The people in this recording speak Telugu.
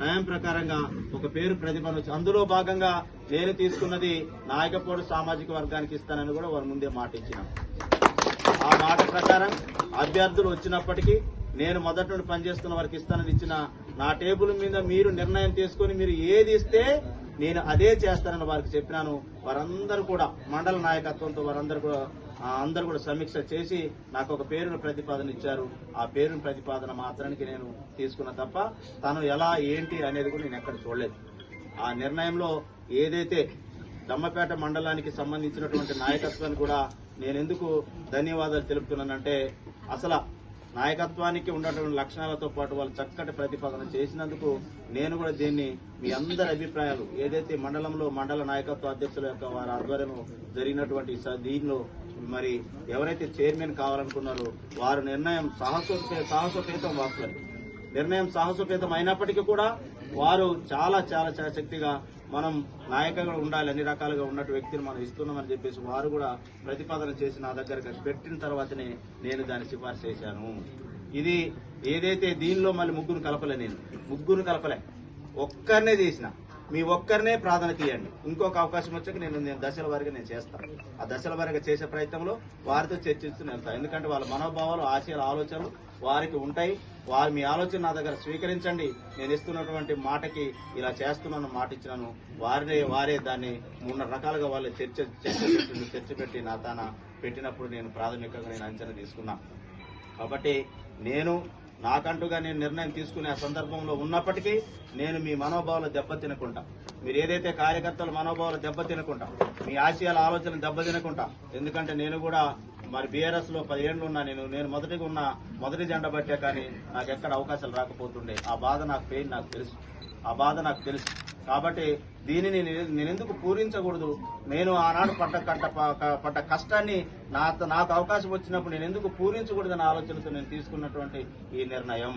న్యాయం ప్రకారంగా ఒక పేరు ప్రతిభను అందులో భాగంగా నేను తీసుకున్నది నాయకపోడు సామాజిక వర్గానికి ఇస్తానని కూడా వారి ముందే మాట ఇచ్చినాం. ఆ మాట ప్రకారం అభ్యర్థులు వచ్చినప్పటికీ నేను మొదటి నుండి పనిచేస్తున్న వారికి ఇస్తానని ఇచ్చిన నా టేబుల్ మీద మీరు నిర్ణయం తీసుకొని మీరు ఏది ఇస్తే నేను అదే చేస్తానని వారికి చెప్పినాను. వారందరూ కూడా మండల నాయకత్వంతో వారందరూ కూడా అందరూ కూడా సమీక్ష చేసి నాకు ఒక పేరును ప్రతిపాదన ఇచ్చారు. ఆ పేరును ప్రతిపాదన మాత్రానికి నేను తీసుకున్న తప్ప తను ఎలా ఏంటి అనేది కూడా నేను ఎక్కడ చూడలేదు. ఆ నిర్ణయంలో ఏదైతే దమ్మపేట మండలానికి సంబంధించినటువంటి నాయకత్వాన్ని కూడా నేను ఎందుకు ధన్యవాదాలు తెలుపుతున్నానంటే అసలు నాయకత్వానికి ఉన్నటువంటి లక్షణాలతో పాటు వాళ్ళు చక్కటి ప్రతిపాదన చేసినందుకు నేను కూడా దీన్ని మీ అందరి అభిప్రాయాలు ఏదైతే మండలంలో మండల నాయకత్వ అధ్యక్షుల యొక్క వారి ఆధ్వర్యంలో జరిగినటువంటి దీనిలో మరి ఎవరైతే చైర్మన్ కావాలనుకున్నారో వారి నిర్ణయం సాహసోపే సాహసోపేతం వాస్తవం నిర్ణయం సాహసోపేతం అయినప్పటికీ కూడా వారు చాలా చాలా చాలా శక్తిగా మనం నాయకంగా ఉండాలి. అన్ని రకాలుగా ఉన్నట్టు వ్యక్తిని మనం ఇస్తున్నామని చెప్పేసి వారు కూడా ప్రతిపాదన చేసి నా దగ్గర పెట్టిన తర్వాతనే నేను దాన్ని సిఫార్సు చేశాను. ఇది ఏదైతే దీనిలో మళ్ళీ ముగ్గురు కలపలే నేను. ముగ్గురు కలపలే. ఒక్కరినే చేసిన. మీ ఒక్కరినే ప్రాధాన్యత ఇవ్వండి ఇంకొక అవకాశం వచ్చాక నేను నేను దశల వరకు నేను చేస్తాను. ఆ దశల వరకు చేసే ప్రయత్నంలో వారితో చర్చిస్తూ వెళ్తాను ఎందుకంటే వాళ్ళ మనోభావాలు ఆశయాలు ఆలోచనలు వారికి ఉంటాయి. వారు మీ ఆలోచన నా దగ్గర స్వీకరించండి. నేను ఇస్తున్నటువంటి మాటకి ఇలా చేస్తున్నాను మాట ఇచ్చినాను. వారినే వారే దాన్ని మూడు రకాలుగా వాళ్ళు చర్చ చర్చ పెట్టి చర్చ పెట్టి నా తాన పెట్టినప్పుడు నేను ప్రాథమికంగా నేను అంచనా తీసుకున్నా. కాబట్టి నేను నాకంటూగా నేను నిర్ణయం తీసుకునే ఆ సందర్భంలో ఉన్నప్పటికీ నేను మీ మనోభావాలు దెబ్బతినకుండా మీరు ఏదైతే కార్యకర్తల మనోభావాలు దెబ్బతినకుండా మీ ఆశయాల ఆలోచన దెబ్బతినకుండా ఎందుకంటే నేను కూడా మరి బీఆర్ఎస్లో పదిహేనులు ఉన్నా నేను నేను మొదటిగా ఉన్న మొదటి జెండా పట్టే కానీ నాకు ఎక్కడ అవకాశాలు రాకపోతుండే. ఆ బాధ నాకు పెయిన్ నాకు తెలుసు. ఆ బాధ నాకు తెలుసు. కాబట్టి దీనిని నేను ఎందుకు పూరించకూడదు? నేను ఆనాడు పడ్డ కట్ట ప- పడ్డ కష్టాన్ని నా నాకు అవకాశం వచ్చినప్పుడు నేను ఎందుకు పూరించకూడదన్న ఆలోచనతో నేను తీసుకున్నటువంటి ఈ నిర్ణయం.